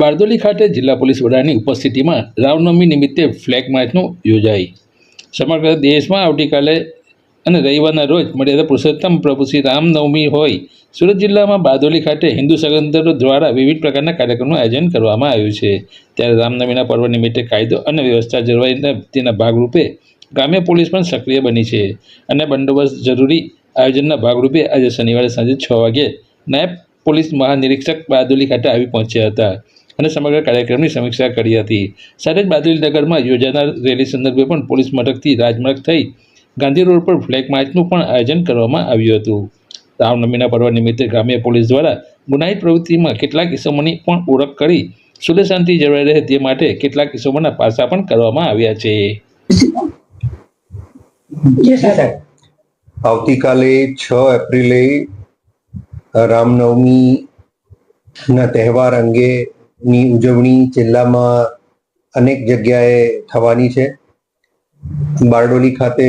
બારડોલી ખાતે જિલ્લા પોલીસ વડાની ઉપસ્થિતિમાં રામનવમી નિમિત્તે ફ્લેગ માર્ચનું યોજાઈ. સમગ્ર દેશમાં આવતીકાલે અને રવિવારના રોજ મર્યાદા પુરુષોત્તમ પ્રભુ શ્રી રામનવમી હોય, સુરત જિલ્લામાં બારદોલી ખાતે હિન્દુ સંગઠનો દ્વારા વિવિધ પ્રકારના કાર્યક્રમનું આયોજન કરવામાં આવ્યું છે. ત્યારે રામનવમીના પર્વ નિમિત્તે કાયદો અને વ્યવસ્થા જળવાઈને તેના ભાગરૂપે ગ્રામ્ય પોલીસ પણ સક્રિય બની છે અને બંદોબસ્ત જરૂરી આયોજનના ભાગરૂપે આજે શનિવારે સાંજે છ વાગે નાયબ પોલીસ મહાનિરીક્ષક બારદોલી ખાતે આવી પહોંચ્યા હતા. અને સમગ્ર કાર્યક્રમની સમીક્ષા કરી હતી. સાથે જ બારડોલી નગરમાં યોજાનાર રેલી સંદર્ભે પણ પોલીસ મથકથી રાજમાર્ગ થઈ ગાંધી રોડ પર ફ્લેગ માર્ચનું પણ આયોજન કરવામાં આવ્યું હતું. રામનવમીના પર્વ નિમિત્તે ગ્રામ્ય પોલીસ દ્વારા ગુનાહિત પ્રવૃત્તિમાં કેટલાક ઇસમોની પણ ઓળખ કરી સુલે શાંતિ જળવાઈ રહે તે માટે કેટલાક ઇસમોના પાસા પણ કરવામાં આવ્યા છે. આવતીકાલે છ એપ્રિલે રામનવમીના તહેવાર તહેવાર અંગેની ઉજવણી જિલ્લામાં અનેક જગ્યાએ થવાની છે. બારડોલી ખાતે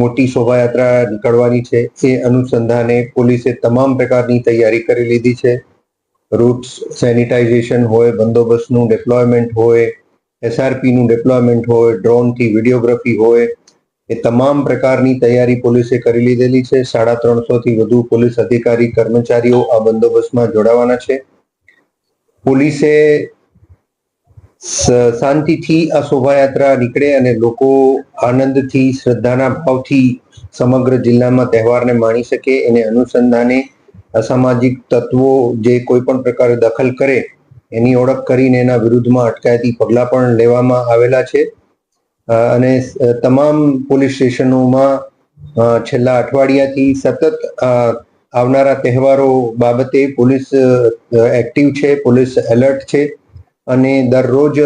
મોટી શોભાયાત્રા નીકળવાની છે. એ અનુસંધાને પોલીસે તમામ પ્રકારની તૈયારી કરી લીધી છે. રૂટ્સ સેનિટાઇઝેશન હોય, બંદોબસ્તનું ડિપ્લોયમેન્ટ હોય, એસઆરપીનું ડિપ્લોયમેન્ટ હોય, ડ્રોનથી વિડીયોગ્રાફી હોય, એ તમામ પ્રકારની તૈયારી પોલીસે કરી લીધેલી છે. સાડા ત્રણસો થી વધુ પોલીસ અધિકારી કર્મચારીઓ આ બંદોબસ્તમાં જોડાવાના છે. પોલીસે શાંતિથી આ શોભાયાત્રા નીકળે અને લોકો આનંદથી, શ્રદ્ધાના ભાવથી સમગ્ર જિલ્લામાં તહેવારને માણી શકે. એને અનુસંધાને અસામાજિક તત્વો જે કોઈ પણ પ્રકારે દખલ કરે, એની ઓળખ કરીને એના વિરુદ્ધમાં અટકાયતી પગલાં પણ લેવામાં આવેલા છે. અને તમામ પોલીસ સ્ટેશનોમાં છેલ્લા અઠવાડિયાથી સતત આવનારા તહેવારો બાબતે પોલીસ એક્ટિવ છે, પોલીસ એલર્ટ છે અને દરરોજ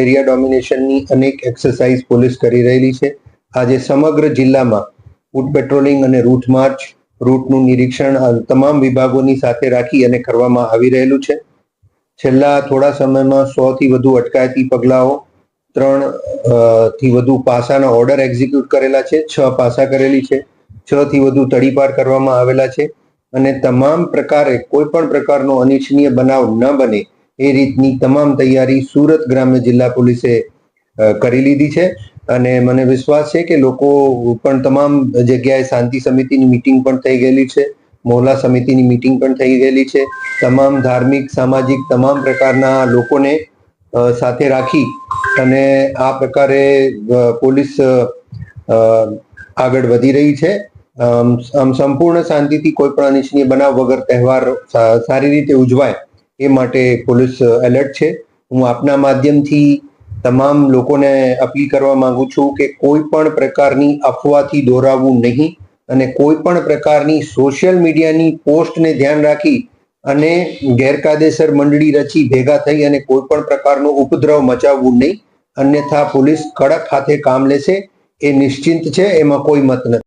એરિયા ડોમિનેશનની અનેક એક્સરસાઇઝ પોલીસ કરી રહેલી છે. આજે સમગ્ર જિલ્લામાં ફૂડ પેટ્રોલિંગ અને રૂટ માર્ચ રૂટનું નિરીક્ષણ તમામ વિભાગોની સાથે રાખી અને કરવામાં આવી રહેલું છે. છેલ્લા થોડા સમયમાં સો થી વધુ અટકાયતી પગલાઓ, ત્રણથી વધુ પાસાના ઓર્ડર એક્ઝિક્યુટ કરેલા છે, છ પાસા કરેલી છે. છ થી વધુ તડીપાર કરવામાં આવેલા છે અને તમામ પ્રકારે કોઈ પણ પ્રકારનો અનિચ્છનીય બનાવ ન બને એ રીતની તમામ તૈયારી સુરત ગ્રામ્ય જિલ્લા પોલીસે કરી લીધી છે. અને મને વિશ્વાસ છે કે લોકો પણ તમામ જગ્યાએ શાંતિ સમિતિની મિટિંગ પણ થઈ ગયેલી છે મોહલા સમિતિની મિટિંગ પણ થઈ ગયેલી છે. તમામ ધાર્મિક, સામાજિક તમામ પ્રકારના લોકોને સાથે રાખી અને આ પ્રકારે પોલીસ આગળ વધી રહી છે. સંપૂર્ણ શાંતિથી કોઈ પણ અનિચ્છનીય બનાવ વગર તહેવાર સારી રીતે ઉજવાય એ માટે પોલીસ એલર્ટ છે. હું આપના માધ્યમથી તમામ લોકોને અપીલ કરવા માંગુ છું કે કોઈ પણ પ્રકારની અફવાથી દોરાવવું નહીં અને કોઈ પણ પ્રકારની સોશિયલ મીડિયાની પોસ્ટને ધ્યાન રાખી અને ગેરકાયદેસર મંડળી રચી ભેગા થઈ અને કોઈ પણ પ્રકારનો ઉપદ્રવ મચાવવું નહીં. અન્યથા પોલીસ કડક હાથે કામ લેશે એ નિશ્ચિંત છે, એમાં કોઈ મત નથી.